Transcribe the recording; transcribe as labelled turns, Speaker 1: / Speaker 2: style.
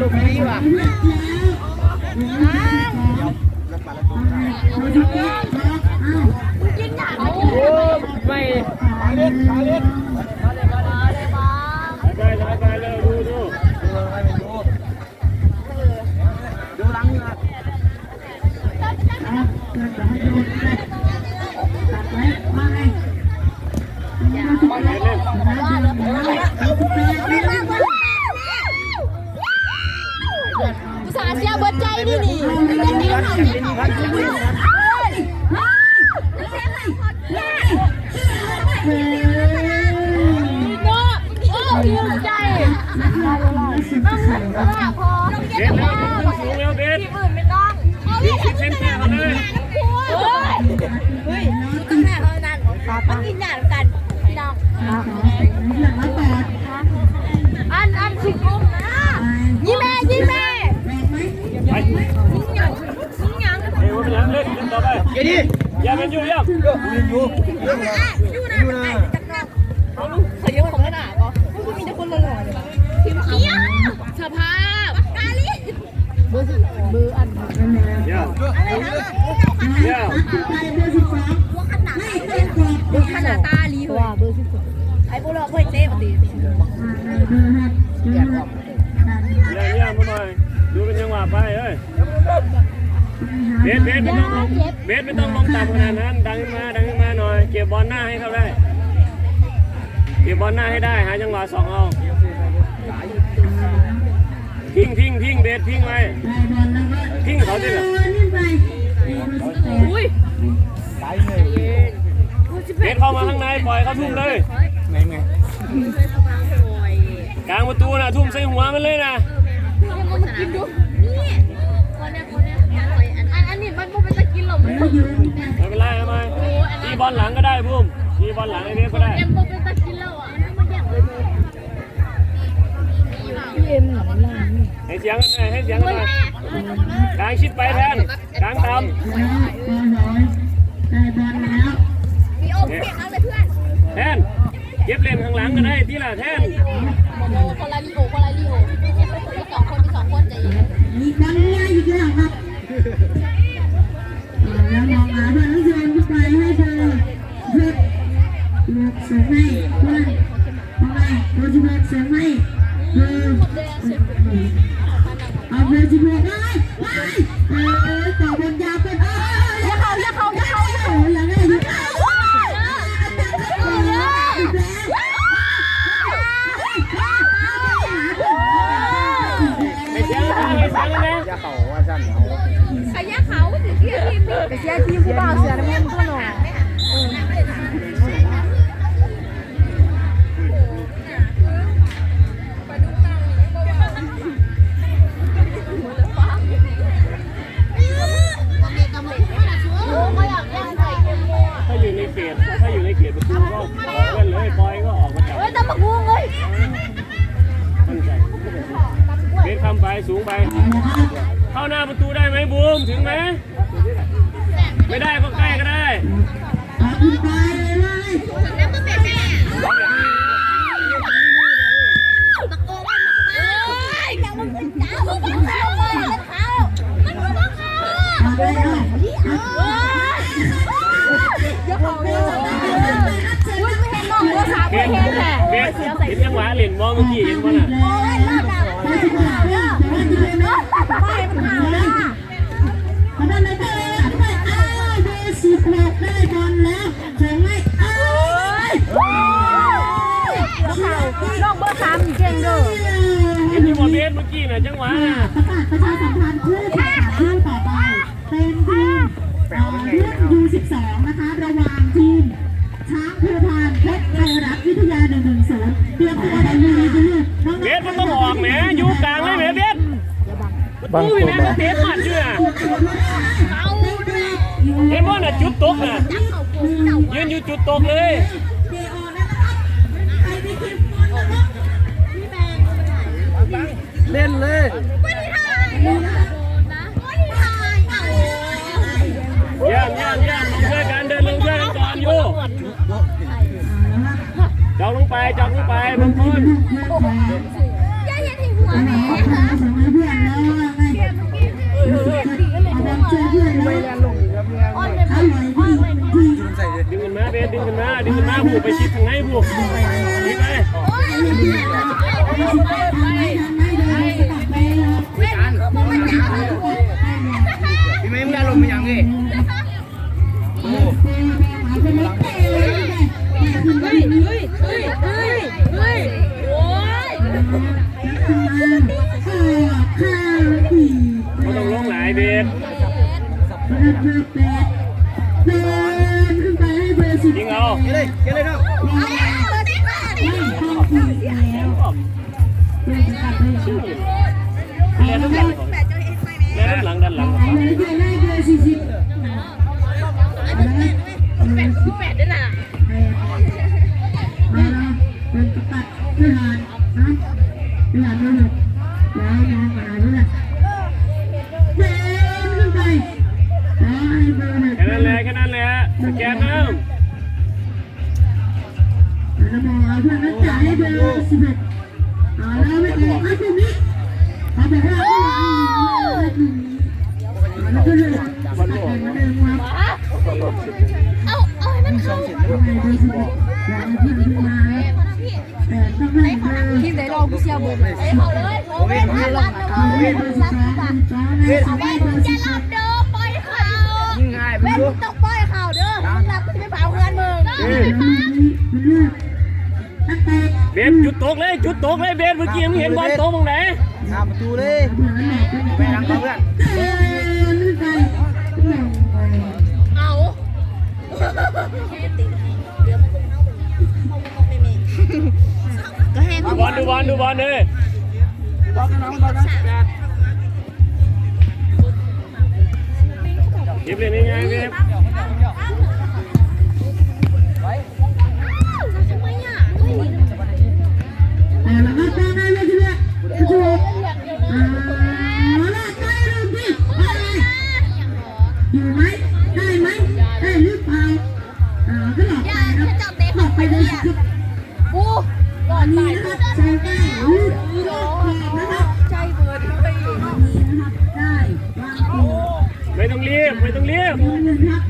Speaker 1: ลูกนี้ว่ะ
Speaker 2: กินหนัง
Speaker 1: โอ้ไม่
Speaker 3: ไปไปเลยดูดู
Speaker 1: ดู นี่
Speaker 2: นี่ไม่ได้ตีเขาเนี่ยเขาเนาะโอ้ดีใจต้องพอ
Speaker 3: เด็ดแล้ว ดี๋ยว
Speaker 1: ดิ
Speaker 3: อย่าเป็นอยู่ยัง
Speaker 1: อยู่อยู่
Speaker 2: อยู่นะอยู่นะเอาลูกเขาเยอะของขนาดปะมันมีแต่คนหล่อๆเลยทีมเขียวสภาพกาลีเบอร์สิเบอร์อัน
Speaker 3: อย่า
Speaker 2: อะไรนะ
Speaker 3: อย่า
Speaker 2: หัวขนาดหัวขนาดตาลีว่าเบอร์สิบไอ้พวกเราเพื่อนเต้ปกติ
Speaker 3: อย่าอย่ามาหน่อยดูเป็นจังหวะไปเอ้ย เบสเบสไม่ต้องลงเบสไม่ต้องลงต่ำขนาดนั้น ดังขึ้นมาดังขึ้นมาหน่อยเก็บบอลหน้าให้เขาได้เก็บบอลหน้าให้ได้หาจังหวะสองเอาทิ้งทิ้งทิ้งเบสทิ้งไว้ทิ้งเขาดิเหรอ
Speaker 2: อุ้ย
Speaker 1: ไปเลย
Speaker 3: เบสเข้ามาข้างในปล่อยเขาทุ่มเลย
Speaker 1: ไหนไง
Speaker 3: กลางประตูนะทุ่มใส่หัวมันเลยนะ ได้พุ่มตีบอลหลังไอ้เบสก็ได้
Speaker 2: เอ็มมันเป็นตะกินแล้วอะมันแย่งเลยพี่เอ็มหลังล่าง
Speaker 3: ให้เสียงกันหน่อยให้เสียงกันหน่อยกลางชิดไปแทนกลางตาม
Speaker 2: มีโอมเปลี่ยนเอาเลยเพื่อน
Speaker 3: แทนเก็บเล่นข้างหลังก็ได้ที่ละแทน
Speaker 2: โมคนละลีโอคนละลีโอมีสองคนมีสองคนใจเย็น
Speaker 4: เอาเพื่อนจะเลือกได้ไปเออต่อบนยาวเป็นเออ
Speaker 2: อย่าเขาอย่าเขาอย่าเขาอย่า
Speaker 4: โอ้ยอย่างนี้อยู่แล้ว
Speaker 3: ให้เสียงกันให้เสียงกันนะ
Speaker 1: เข่าว่าสั้นเอา
Speaker 2: ใครย่าเขาถึงที่ทีมนี่ไปเชียร์ทีมผู้บ่าวเสือน้ำเงินตัวหน่อย
Speaker 3: หน้าประตูได้ไหมบูมถึงไหมไม่ได้ก็ใกล้ก็ได้
Speaker 4: เอาขึ้นไปเลย
Speaker 2: แล้วก็เป็นแม่ตะโกนว่าหมักเอ้ยอย่ามันเป็นจ้ามันเป็นจ้าเลยมันเขามันเป็นเขา
Speaker 4: เอาไปเอา
Speaker 2: เฮ้ยอย่าเขาเลยอุ้ยไม่เห็นน้องว่าสาว
Speaker 3: เบ
Speaker 2: ไม่
Speaker 3: ส
Speaker 2: เห็นแหละ
Speaker 3: เบสเห็นจังหวะเล่นมองเมื่อกี้เห็นมั้ยน่ะ
Speaker 2: โอ้ยรอดอะไม่เห็นข่าวเด้อไม่เห็นข่าวเด้อ
Speaker 4: ขอโทษเลยค่ะไม่ เอาเบอร์สิบหกได้บอลแล้วถึงไม่เอา
Speaker 2: น้องเบอร์สามเก่งเด้อ
Speaker 3: เห็นอยู่บ่เบสเมื่อกี้นะจังหวะนะ
Speaker 4: ประกาศประชาสัมพันธ์เพื่อ
Speaker 3: ประตูพี่แม่ก็เตะผ่านอยู่น่ะ
Speaker 2: เอาด้วย
Speaker 3: เห็นบ่น่ะจุดตกน่ะยืนอยู่จุดตกเลย
Speaker 4: เดออนนะครับใครที่คิดบอลนะครับ
Speaker 1: เล่นเลย
Speaker 2: ไม่ได้ถ่ายนะไม่ได้ถ่ายเอา
Speaker 3: เยี่ยมเยี่ยมเยี่ยมลงช่วยกันเดินลงช่วยกันก่อนอยู่จอกลงไปจอกลงไปบางคน
Speaker 2: อย่าเห็นที่หัว
Speaker 4: เอาหน่อยเอาส่งให้เพื่อนแล้วว่าไงเอาบอลช่วยเพื่อน
Speaker 1: ไม่
Speaker 3: ดึงกันมาเบสดึงกันมาดึงกันมาผูกไปชิดทางไหนผูกดีไป
Speaker 1: พี่ไม่แล่นลงไปยังนี่
Speaker 2: ยิ
Speaker 3: งเอา
Speaker 1: เกเลยเกเลยเจ้า
Speaker 3: นหลังด้านหลังด้านหลัง สแกนน้
Speaker 4: แล้วมองเอาเพื่อนแล้วจ่ายให้เบอร์สิบเอ็ดเอาแล้วไม่ออกไอ้ตรงนี้เขาบอกว่าแล้วก็เลยตัดกันมาเดินมา
Speaker 2: เอาเอาให้มันเข้า
Speaker 4: ไปเบอร์สิบเอ็ดแล้วเพื่อนขึ้นมาแต่ต้องให้เบอร์
Speaker 2: ทีมไหนลองกูเชียร์เบอร์เลยเอาเลยเอาเลยเอาเลยเอาเลย
Speaker 4: เบอร์สิบสองจ้าเลยสบาเบอร์สิบสอง
Speaker 2: เด้อปล่อยข่าว
Speaker 1: ยิ่งง่ายไป
Speaker 2: เว้น
Speaker 1: ดู
Speaker 2: ต้อ เบ
Speaker 3: สจุดตกเลยจุดตกเลยเบสเมื่อกี้มึงเห็นบอลตกตรงไหน
Speaker 1: ข้ามประตูเลยไปหลังเพื่อน
Speaker 2: เอาก็ให้
Speaker 3: ดูบอลดูบอลดูบอลเลย
Speaker 1: บอลน้องบอลนะแปด
Speaker 3: หยิบเลยนี่ไงเไห
Speaker 4: มได้ไหมได้หรือเปล่าอ่าก็หลอกไปนะหลอกไปเลยครับ
Speaker 2: กูหลอด
Speaker 4: นี่
Speaker 2: ตาย
Speaker 4: นะครับใช้ได้หรือหลอกนะครับ
Speaker 2: ใจเบิร์ดไป
Speaker 4: นี่นะครับได้วางตัว
Speaker 3: ไม่ต้องรีบไม่ต้องรีบ
Speaker 4: หนึ่งครับ